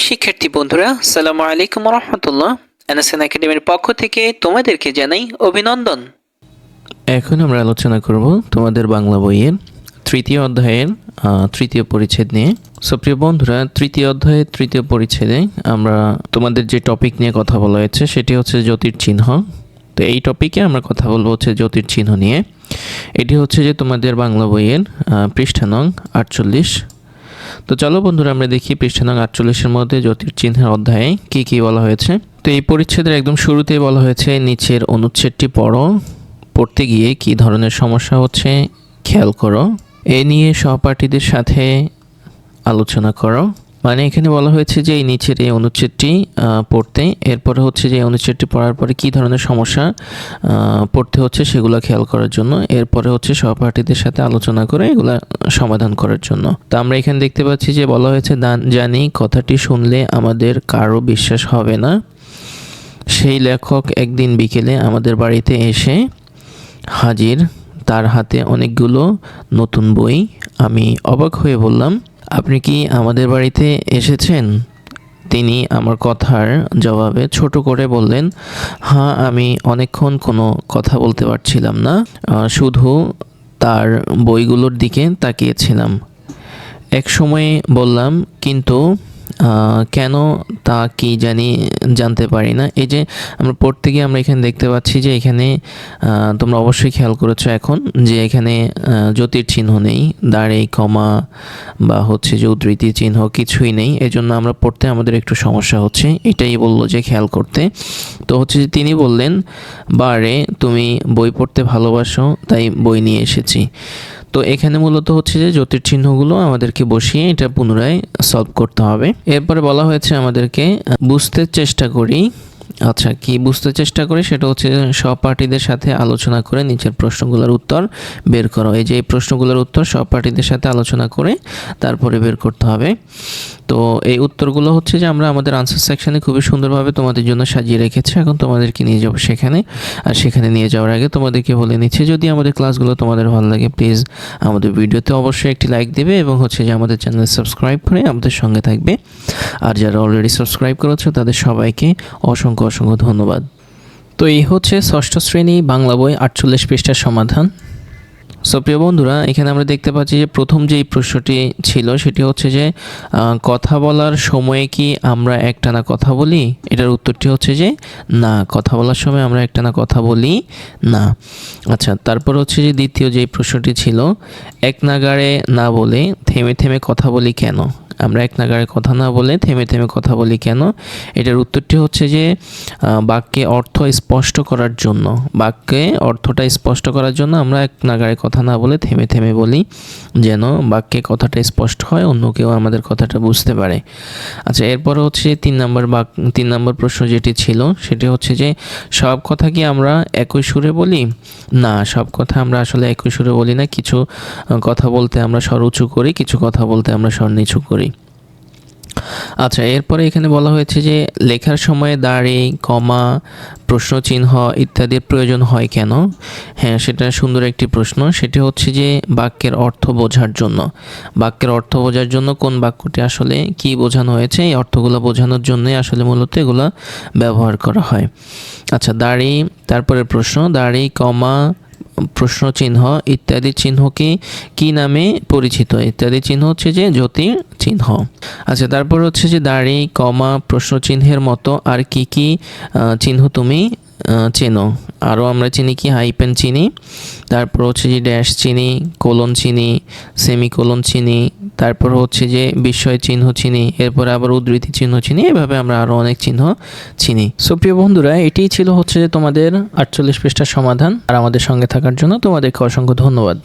প্রিয় শিক্ষার্থী বন্ধুরা সালামু আলাইকুম রহমতুল্লাহ এনএসএন একাডেমির পক্ষ থেকে তোমাদেরকে জানাই অভিনন্দন। এখন আমরা আলোচনা করব তোমাদের বাংলা বইয়ের তৃতীয় অধ্যায়ের তৃতীয় পরিচ্ছেদ নিয়ে। সো প্রিয় বন্ধুরা, তৃতীয় অধ্যায়ের তৃতীয় পরিচ্ছেদে আমরা তোমাদের যে টপিক নিয়ে কথা বলা হয়েছে, সেটি হচ্ছে জ্যোতির্চিহ্ন। তো এই টপিকে আমরা কথা বলব হচ্ছে জ্যোতির্চিহ্ন নিয়ে। এটি হচ্ছে যে তোমাদের বাংলা বইয়ের পৃষ্ঠা নং আটচল্লিশ। তো চলো বন্ধুরা, আমরা দেখি পৃষ্ঠা নং আটচল্লিশের মধ্যে জ্যোতির্চিহ্নের অধ্যায়ে কি কি বলা হয়েছে। তো এই পরিচ্ছেদের একদম শুরুতেই বলা হয়েছে, নিচের অনুচ্ছেদটি পড়ো, পড়তে গিয়ে কি ধরনের সমস্যা হচ্ছে খেয়াল করো। এ নিয়ে সহপাঠীদের সাথে আলোচনা করো। মানে এখানে বলা হয়েছে যে এই নিচের এই অনুচ্ছেদটি পড়তে। এরপরে হচ্ছে যে অনুচ্ছেদটি পড়ার পরে কী ধরনের সমস্যা পড়তে হচ্ছে সেগুলো খেয়াল করার জন্য। এরপরে হচ্ছে সহপাঠীদের সাথে আলোচনা করে এগুলা সমাধান করার জন্য। তো আমরা এখানে দেখতে পাচ্ছি যে বলা হয়েছে জানি, কথাটি শুনলে আমাদের কারও বিশ্বাস হবে না। সেই লেখক একদিন বিকেলে আমাদের বাড়িতে এসে হাজির। তার হাতে অনেকগুলো নতুন বই। আমি অবাক হয়ে বললাম আপনি কি আমাদের বাড়িতে এসেছেন? তিনি আমার কথার জবাবে ছোট করে বললেন হ্যাঁ আমি অনেকক্ষণ কোনো কথা বলতে পারছিলাম না। শুধু তার বইগুলোর দিকে তাকিয়েছিলাম। এক সময়ে বললাম, কিন্তু কেন তা কি জানি, জানতে পারি না। এই যে আমরা পড়তে গিয়ে আমরা এখানে দেখতে পাচ্ছি যে এখানে তোমরা অবশ্যই খেয়াল করেছ এখন যে এখানে জ্যোতির চিহ্ন নেই দাঁড়ে কমা বা হচ্ছে যে উদ্ধৃতি চিহ্ন কিছুই নেই। এজন্য আমরা পড়তে আমাদের একটু সমস্যা হচ্ছে, এটাই বলল যে খেয়াল করতে। তো হচ্ছে যে তিনি বললেন, বারে, তুমি বই পড়তে ভালোবাসো, তাই বই নিয়ে এসেছি। তো এখানে মূলত হচ্ছে যে জ্যোতির্চিহ্নগুলো আমাদেরকে বসিয়ে এটা পুনরায় সলভ করতে হবে। এরপরে বলা হয়েছে আমাদেরকে বুঝতে চেষ্টা করি। আচ্ছা কি বুঝতে চেষ্টা করি? সেটা হচ্ছে সহপাঠীদের সাথে আলোচনা করে নিচের প্রশ্নগুলোর উত্তর বের করো। এই যে এই প্রশ্নগুলোর উত্তর সহপাঠীদের সাথে আলোচনা করে তারপরে বের করতে হবে। তো এই উত্তরগুলো হচ্ছে যে আমরা আমাদের আনসার সেকশানে খুবই সুন্দরভাবে তোমাদের জন্য সাজিয়ে রেখেছি। এখন তোমাদেরকে নিয়ে যাব সেখানে। আর সেখানে নিয়ে যাওয়ার আগে তোমাদেরকে বলে নিচ্ছি, যদি আমাদের ক্লাসগুলো তোমাদের ভালো লাগে প্লিজ আমাদের ভিডিওতে অবশ্যই একটি লাইক দেবে এবং হচ্ছে যে আমাদের চ্যানেল সাবস্ক্রাইব করে আমাদের সঙ্গে থাকবে। আর যারা অলরেডি সাবস্ক্রাইব করেছ, তাদের সবাইকে অসংখ্য অসংখ্য ধন্যবাদ। তো এই হচ্ছে ষষ্ঠ শ্রেণি বাংলা বই আটচল্লিশ পৃষ্ঠার সমাধান। সো প্রিয় বন্ধুরা, এখানে আমরা দেখতে পাচ্ছি যে প্রথম যেই প্রশ্নটি ছিল সেটি হচ্ছে যে কথা বলার সময়ে কি আমরা একটানা কথা বলি? এটার উত্তরটি হচ্ছে যে, না, কথা বলার সময় আমরা একটানা কথা বলি না। আচ্ছা তারপর হচ্ছে যে দ্বিতীয় যেই প্রশ্নটি ছিল এক নাগাড়ে না বলে, থেমে থেমে কথা বলি কেন? আমরা এক নাগাড়ে কথা না বলে থেমে থেমে কথা বলি কেন? এটার উত্তরটি হচ্ছে যে বাক্যে অর্থ স্পষ্ট করার জন্য। বাক্যে অর্থটা স্পষ্ট করার জন্য আমরা এক নাগাড়ে কথা না বলে থেমে থেমে বলি যেন বাক্যে কথাটা স্পষ্ট হয়, অন্য কেউ আমাদের কথাটা বুঝতে পারে। আচ্ছা এরপরে হচ্ছে তিন নম্বর বাক, তিন নম্বর প্রশ্ন যেটি ছিল, সেটি হচ্ছে যে, সব কথা কি আমরা একই সুরে বলি? না, সব কথা আমরা আসলে একই সুরে বলি না। কিছু কথা বলতে আমরা স্বর উঁচু করি, কিছু কথা বলতে আমরা স্বর নিচু করি। আচ্ছা এরপরে এখানে বলা হয়েছে যে লেখার সময় দাড়ি, কমা, প্রশ্ন চিহ্ন ইত্যাদির প্রয়োজন হয় কেন? হ্যাঁ সেটা সুন্দর একটি প্রশ্ন। সেটি হচ্ছে যে বাক্যের অর্থ বোঝার জন্য। বাক্যের অর্থ বোঝার জন্য কোন বাক্যটি আসলে কি বোঝানো হয়েছে? এই অর্থগুলো বোঝানোর জন্যই আসলে মূলত এগুলো ব্যবহার করা হয়। আচ্ছা দাঁড়ি, তারপরে প্রশ্ন, দাড়ি, কমা প্রশ্ন চিহ্ন ইত্যাদি চিহ্নকে কি নামে পরিচিত? ইত্যাদি চিহ্ন হচ্ছে যে জ্যোতির চিহ্ন আচ্ছা তারপর হচ্ছে যে দাড়ি, কমা প্রশ্ন চিহ্নের মতো আর কি কি চিহ্ন তুমি চেনো। আরও আমরা চিনি কি? হাইপেন চিনি। তারপর হচ্ছে যে ড্যাশ চিনি, কোলন চিনি সেমি কোলন চিনি। তারপর হচ্ছে যে বিস্ময় চিহ্ন চিনি। এরপর আবার উদ্ধৃতি চিহ্ন চিনি। এভাবে আমরা আরও অনেক চিহ্ন চিনি। সো প্রিয় বন্ধুরা, এটিই ছিল হচ্ছে যে তোমাদের আটচল্লিশ পৃষ্ঠার সমাধান। আর আমাদের সঙ্গে থাকার জন্য তোমাদেরকে অসংখ্য ধন্যবাদ।